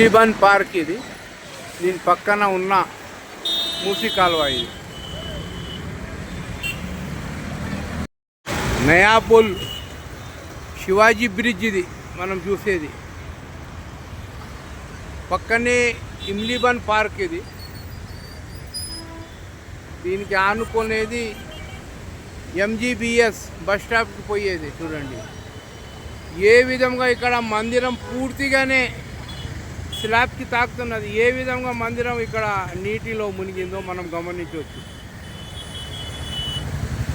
లిబన్ park ఇది. దీని పక్కన ఉన్న మూసి కాలువ ఇది. నయాపుల్ శివాజీ బ్రిడ్జ్ ఇది మనం చూసేది. పక్కనే ఇమ్లీబన్ పార్క్ ఇది. దీనికి ఆనుకునేది ఎంజీబీఎస్ బస్ స్టాప్కి పోయేది చూడండి. ఏ విధంగా ఇక్కడ మందిరం పూర్తిగానే స్లాబ్కి తాకుతున్నది ఏ విధంగా మందిరం ఇక్కడ నీటిలో మునిగిందో మనం గమనించవచ్చు.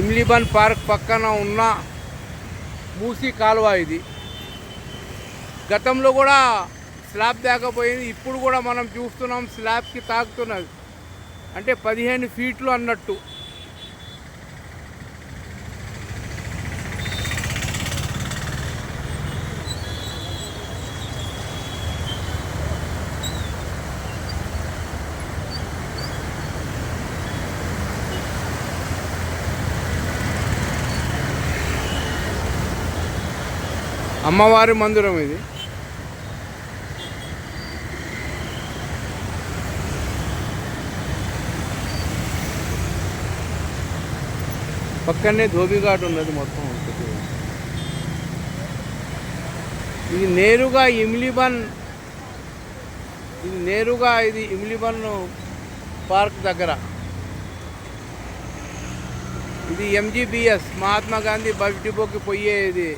ఇమ్లిబన్ పార్క్ పక్కన ఉన్న మూసి కాలువ ఇది. గతంలో కూడా స్లాబ్ దాకపోయింది ఇప్పుడు కూడా మనం చూస్తున్నాం స్లాబ్కి తాకుతున్నది. అంటే పదిహేను ఫీట్లు అన్నట్టు. అమ్మవారి మందిరం ఇది. పక్కనే ధోబిఘాట్ ఉన్నది మొత్తం ఇది నేరుగా ఇమ్లిబన్ ఇది నేరుగా ఇది ఇమ్లిబన్ పార్క్ దగ్గర. ఇది ఎంజీబీఎస్ మహాత్మా గాంధీ బస్ డిపోకి పోయేది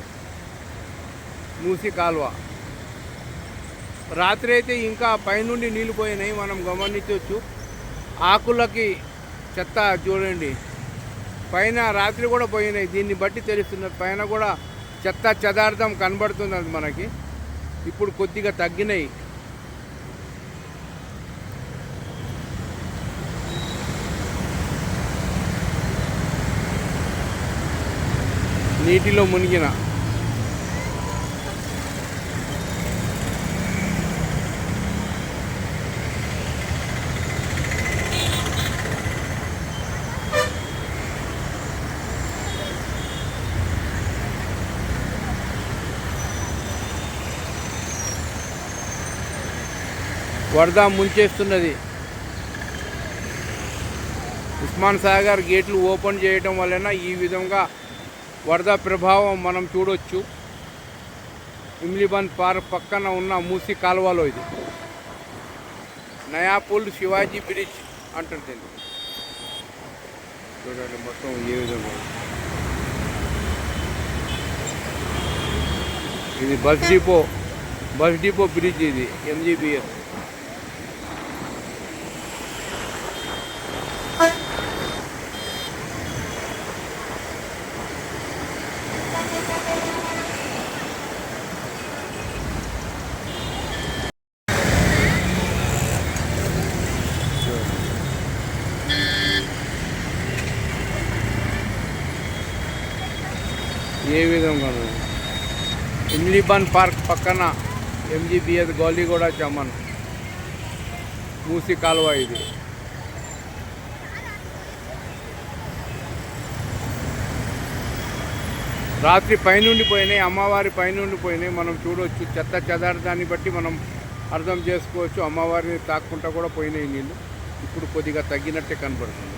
మూసి కాలువ. రాత్రి అయితే ఇంకా పైనుండి నీళ్ళు పోయినాయి మనం గమనించవచ్చు ఆకులకి చెత్త చూడండి. పైన రాత్రి కూడా పోయినాయి దీన్ని బట్టి తెలుస్తున్నది. పైన కూడా చెత్త చెదార్థం కనబడుతున్నది మనకి. ఇప్పుడు కొద్దిగా తగ్గినాయి. నీటిలో మునిగిన వరద ముంచేస్తున్నది. ఉస్మాన్ సాగర్ గేట్లు ఓపెన్ చేయటం వలన ఈ విధంగా వరద ప్రభావం మనం చూడొచ్చు. ఇమ్లిబన్ పార్క్ పక్కన ఉన్న మూసి కాలువలో ఇది. నయాపుల్ శివాజీ బ్రిడ్జ్ అంటుంది చూడండి మొత్తం ఏ విధంగా. ఇది bus depot bus depot bridge ఇది ఎంజీబీఎస్ ఏ విధంగా ఇమ్లీబన్ పార్క్ పక్కన ఎంజీబీఎస్ గోలీగూడ చమన్ మూసి కాలువ ఇది. రాత్రి పైనుండి పోయినాయి అమ్మవారి పైనుండి పోయినాయి. మనం చూడవచ్చు చెత్త చెదార్థాన్ని బట్టి మనం అర్థం చేసుకోవచ్చు. అమ్మవారిని తాక్కుంటా కూడా పోయినాయి నీళ్ళు ఇప్పుడు కొద్దిగా తగ్గినట్టే కనబడుతుంది.